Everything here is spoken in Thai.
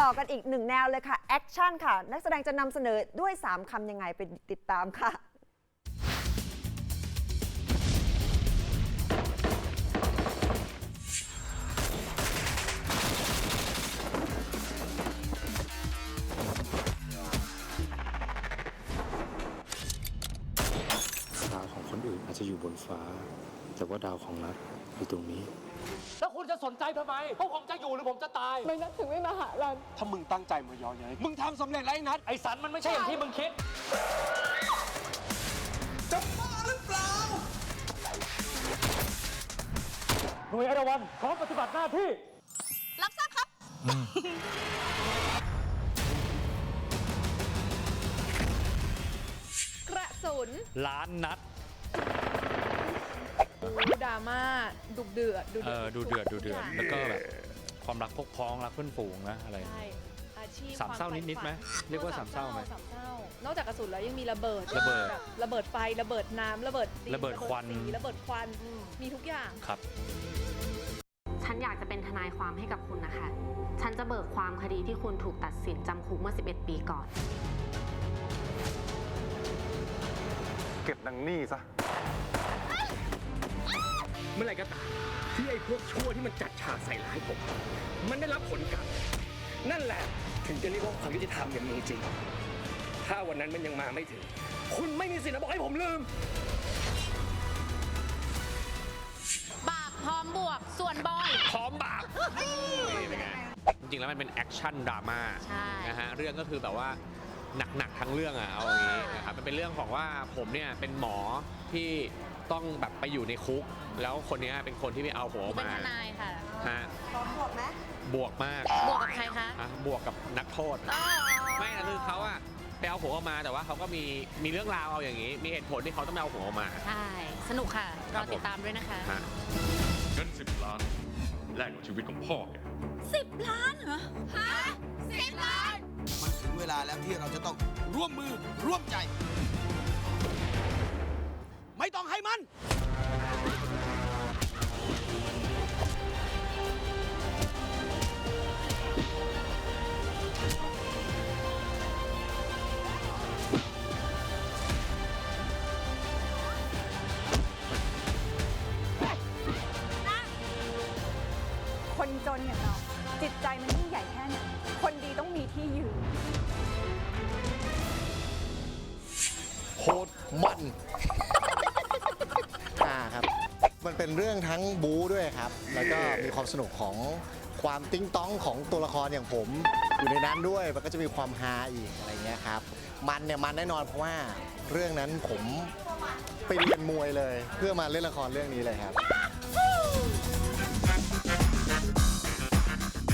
ต่อกันอีกหนึ่งแนวเลยค่ะ แอคชั่นค่ะ นักแสดงจะนำเสนอด้วย 3คำยังไงไปติดตามค่ะ ดาวของคนอื่นอาจจะอยู่บนฟ้า แต่ว่าดาวของนัดอยู่ตรงนี้ แล้วคุณ จะสนใจทำไม พวกผมจะอยู่หรือผมจะตาย ไม่นัดถึงไม่มาหารัน ถ้ามึงตั้งใจมาย้อนยัยมึงทำสำเร็จแล้วไอ้นัทไอ้สันมันไม่ใช่อย่างที่มึงคิด จะบ้าหรือเปล่า หน่วยอรวันพร้อมปฏิบัติหน้าที่ รับทราบครับ กระสุน ล้านนัดดูด ราม่าดุเดือดดูเอเดือดอดูเดือดดูเดือดทุแล้วก็ย่างแบบความรักพกพ้องรักเพื่อนฝูงนะอะไร ใช่อาชีพสามเศร้าควนิดๆไหมใฝ่ฝันเรียกว่าสามเศร้าไหมสามเศร้านอกจากกระสุนแล้วยังมีระเบิดระเบิดแบบระเบิดไฟระเบิดน้ำระเบิดดินระเบิดควัน สีระเบิดควันมีทุกอย่าง ครับ ฉันอยากจะเป็นทนายความให้กับคุณนะคะ ฉันจะเบิกความคดีที่คุณถูกตัดสินจำคุกเมื่อ 11 ปีก่อน เก็บดังหนี้ซะเมื่อไหร่ก็ตามที่ไอ้พวกชั่วที่มันจัดฉากใส่ร้ายผม มันได้รับผลกรรมนั่นแหละถึงจะเรียกว่าความยุติธรรมอย่างมีจริง ถ้าวันนั้นมันยังมาไม่ถึง คุณไม่มีสิทธิ์มาบอกให้ผมลืม บาปพร้อมบวกส่วนบอย พร้อมบาป นี่เป็นไง จริงๆแล้วมันเป็นแอคชั่นดราม่าใช่ นะฮะ เรื่องก็คือแบบว่า หนักๆทั้งเรื่องอะเอาอย่างนี้นะครับมันเป็นเรื่องของว่าผมเนี่ยเป็นหมอที่ต้องแบบไปอยู่ในคุก แล้วคนเนี้ยเป็นคนที่ไปเอาหัวออกเป็นมาทนายค่ะ ฮะพร้อมบวกไหมบวกมากบวกกับใครคะฮะบวกกับนักโทษไม่นะคือเขาอะไปเอาหัวออกมาแต่ว่าเขาก็มีมีเรื่องราวเอาอย่างนี้ มีเหตุผลที่เขาต้องไปเอาหัวออกมา ใช่ สนุกค่ะครรัอบผม ติดตามด้วยนะคะฮะเงินสิบล้านแลกกับชีวิตของพ่อแก10ล้านเหรอฮะ10ล้าน มัน ถึงเวลาแล้วที่เราจะต้องร่วมมือร่วมใจ ไม่ต้องให้มัน คนจนอย่างเรา จิตใจมันยิ่งใหญ่แค่ไหนคนดีต้องมีที่ยืนโคตรมัน อ่าครับ มันเป็นเรื่องทั้งบู๊ด้วยครับ แล้วก็มีความสนุกของความติ้งต้องของตัวละครอย่างผม อยู่ในนั้นด้วย มันก็จะมีความฮาอีกอะไรเงี้ยครับ มันเนี่ยมันแน่นอนเพราะว่าเรื่องนั้นผมไปเรียนมวยเลย เพื่อมาเล่นละครเรื่องนี้เลยครับ